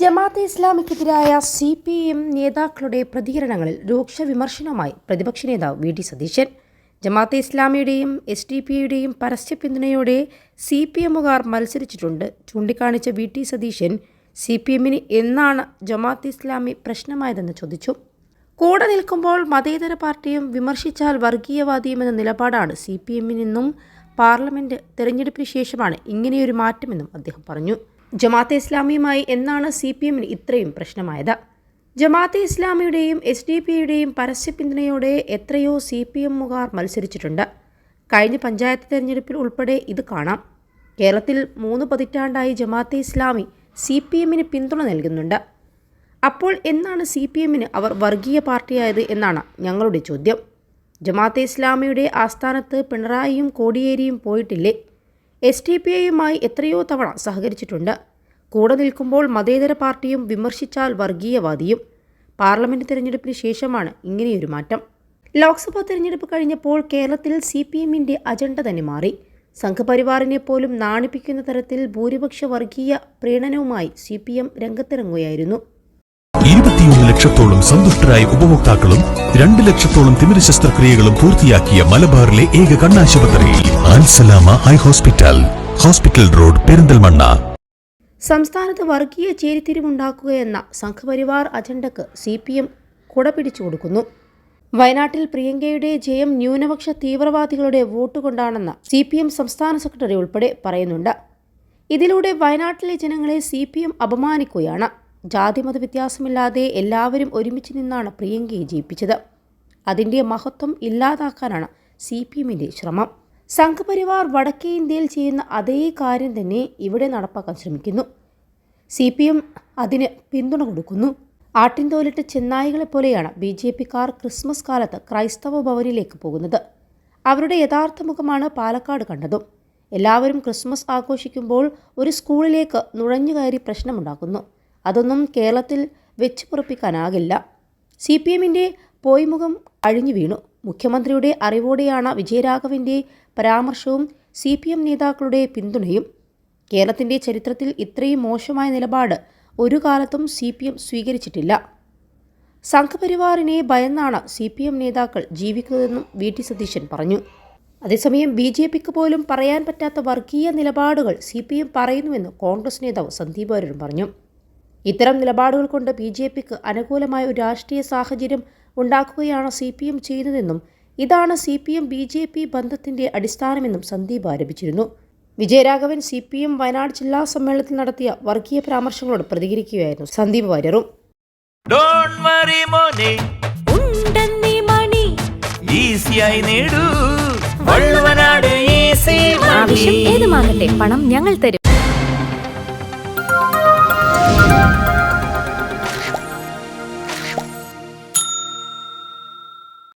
ജമാഅത്തെ ഇസ്ലാമിക്കെതിരായ C P M നേതാക്കളുടെ പ്രതികരണങ്ങളിൽ രൂക്ഷ വിമർശനവുമായി പ്രതിപക്ഷ നേതാവ് വി ഡി സതീശൻ. ജമാഅത്തെ ഇസ്ലാമിയുടെയും എസ് ഡി പി യുടെയും പരസ്യ പിന്തുണയോടെ സി പി എമ്മുകാർ മത്സരിച്ചിട്ടുണ്ട്. ചൂണ്ടിക്കാണിച്ച V T Satheesan C P എമ്മിന് എന്നാണ് ജമാഅത്തെ ഇസ്ലാമി പ്രശ്നമായതെന്ന് ചോദിച്ചു. കൂടെ നിൽക്കുമ്പോൾ മതേതര പാർട്ടിയും വിമർശിച്ചാൽ വർഗീയവാദിയുമെന്ന നിലപാടാണ് സി പി എമ്മിനെന്നും പാർലമെന്റ് തെരഞ്ഞെടുപ്പിന് ശേഷമാണ് ഇങ്ങനെയൊരു മാറ്റമെന്നും അദ്ദേഹം പറഞ്ഞു. ജമാഅത്തെ ഇസ്ലാമിയുമായി എന്നാണ് സി പി എമ്മിന് ഇത്രയും പ്രശ്നമായത്. ജമാഅത്തെ ഇസ്ലാമിയുടെയും എസ് ഡി പിയുടെയും പരസ്യ പിന്തുണയോടെ എത്രയോ സി പി എമ്മുകാർ മത്സരിച്ചിട്ടുണ്ട്. കഴിഞ്ഞ പഞ്ചായത്ത് തെരഞ്ഞെടുപ്പിൽ ഉൾപ്പെടെ ഇത് കാണാം. കേരളത്തിൽ മൂന്ന് പതിറ്റാണ്ടായി ജമാഅത്തെ ഇസ്ലാമി സി പി എമ്മിന് പിന്തുണ നൽകുന്നുണ്ട്. അപ്പോൾ എന്നാണ് സി പി എമ്മിന് അവർ വർഗീയ പാർട്ടിയായത് എന്നാണ് ഞങ്ങളുടെ ചോദ്യം. ജമാഅത്തെ ഇസ്ലാമിയുടെ ആസ്ഥാനത്ത് പിണറായിയും കോടിയേരിയും പോയിട്ടില്ലേ? എസ് ടി പി ഐയുമായി എത്രയോ തവണ സഹകരിച്ചിട്ടുണ്ട്. കൂടെ നിൽക്കുമ്പോൾ മതേതര പാർട്ടിയും വിമർശിച്ചാൽ വർഗീയവാദിയും. പാർലമെന്റ് തെരഞ്ഞെടുപ്പിന് ശേഷമാണ് ഇങ്ങനെയൊരു മാറ്റം. ലോക്സഭാ തെരഞ്ഞെടുപ്പ് കഴിഞ്ഞപ്പോൾ കേരളത്തിൽ സി പി എമ്മിന്റെ അജണ്ട തന്നെ മാറി. സംഘപരിവാറിനെ പോലും നാണിപ്പിക്കുന്ന തരത്തിൽ ഭൂരിപക്ഷ വർഗീയ പ്രീണനവുമായി സി പി എം രംഗത്തിറങ്ങുകയായിരുന്നു. ഇരുപത്തിയൊന്ന് ലക്ഷത്തോളം സന്തുഷ്ടരായ ഉപഭോക്താക്കളും രണ്ട് ലക്ഷത്തോളം തിമിര ശസ്ത്രക്രിയകളും പൂർത്തിയാക്കിയ മലബാറിലെ ഏക കണ്ണാശുപത്രി Ansalama high hospital. Hospital road Perinthalmanna. സംസ്ഥാനത്ത് വർഗീയ ചേരിതിരിവുണ്ടാക്കുകയെന്ന സംഘപരിവാർ അജണ്ടക്ക് സി പി എം കുടപിടിച്ചു കൊടുക്കുന്നു വയനാട്ടിൽ പ്രിയങ്കയുടെ ജയം ന്യൂനപക്ഷ തീവ്രവാദികളുടെ വോട്ട് കൊണ്ടാണെന്ന് സി പി എം സംസ്ഥാന സെക്രട്ടറി ഉൾപ്പെടെ പറയുന്നുണ്ട്. ഇതിലൂടെ വയനാട്ടിലെ ജനങ്ങളെ സി പി എം അപമാനിക്കുകയാണ്. ജാതിമത വ്യത്യാസമില്ലാതെ എല്ലാവരും ഒരുമിച്ച് നിന്നാണ് പ്രിയങ്കയെ ജയിപ്പിച്ചത്. അതിന്റെ മഹത്വം ഇല്ലാതാക്കാനാണ് സി പി എമ്മിന്റെ ശ്രമം. സംഘപരിവാർ വടക്കേ ഇന്ത്യയിൽ ചെയ്യുന്ന അതേ കാര്യം തന്നെ ഇവിടെ നടപ്പാക്കാൻ ശ്രമിക്കുന്നു. സി പി എം അതിന് പിന്തുണ കൊടുക്കുന്നു. ആട്ടിൻതോലിട്ട ചെന്നായികളെ പോലെയാണ് ബി ജെ പിക്കാർ ക്രിസ്മസ് കാലത്ത് ക്രൈസ്തവ ഭവനിലേക്ക് പോകുന്നത്. അവരുടെ യഥാർത്ഥ മുഖമാണ് പാലക്കാട് കണ്ടതും. എല്ലാവരും ക്രിസ്മസ് ആഘോഷിക്കുമ്പോൾ ഒരു സ്കൂളിലേക്ക് നുഴഞ്ഞു കയറി പ്രശ്നമുണ്ടാക്കുന്നു. അതൊന്നും കേരളത്തിൽ വെച്ച് പൊറപ്പിക്കാനാകില്ല. സി പി എമ്മിന്റെ പോയിമുഖം അഴിഞ്ഞു വീണു. മുഖ്യമന്ത്രിയുടെ അറിവോടെയാണ് വിജയരാഘവന്റെ പരാമർശവും സി പി എം നേതാക്കളുടെ പിന്തുണയും. കേരളത്തിന്റെ ചരിത്രത്തിൽ ഇത്രയും മോശമായ നിലപാട് ഒരു കാലത്തും സി പി എം സ്വീകരിച്ചിട്ടില്ല. സംഘപരിവാറിനെ ഭയന്നാണ് സി പി എം നേതാക്കൾ ജീവിക്കുന്നതെന്നും വി. ടി. സതീശൻ പറഞ്ഞു. അതേസമയം ബി. ജെ. പിക്ക് പോലും പറയാൻ പറ്റാത്ത വർഗീയ നിലപാടുകൾ സി പി എം പറയുന്നുവെന്ന് കോൺഗ്രസ് നേതാവ് സന്ദീപ് അരുൺ പറഞ്ഞു. ഇത്തരം നിലപാടുകൾ കൊണ്ട് ബി. ജെ. പിക്ക് അനുകൂലമായ ഒരു രാഷ്ട്രീയ സാഹചര്യം ഉണ്ടാക്കുകയാണ് സി പി എം ചെയ്യുന്നതെന്നും ഇതാണ് C P M B J P ബന്ധത്തിന്റെ അടിസ്ഥാനമെന്നും സന്ദീപ് ആരോപിച്ചിരുന്നു. Vijayaraghavan C P M Wayanad ജില്ലാ സമ്മേളനത്തിൽ നടത്തിയ വർഗീയ പരാമർശങ്ങളോട് പ്രതികരിക്കുകയായിരുന്നു സന്ദീപ് വാര്യറും. ഡോണ്ട് വറി മോനെ. ഉണ്ടെന്നീ മണി. ഈസിയായി നേടൂ. വള്ളുവനാട് ഈസി ആവശ്യം ഏതുമാകട്ടെ പണം ഞങ്ങൾ തരും.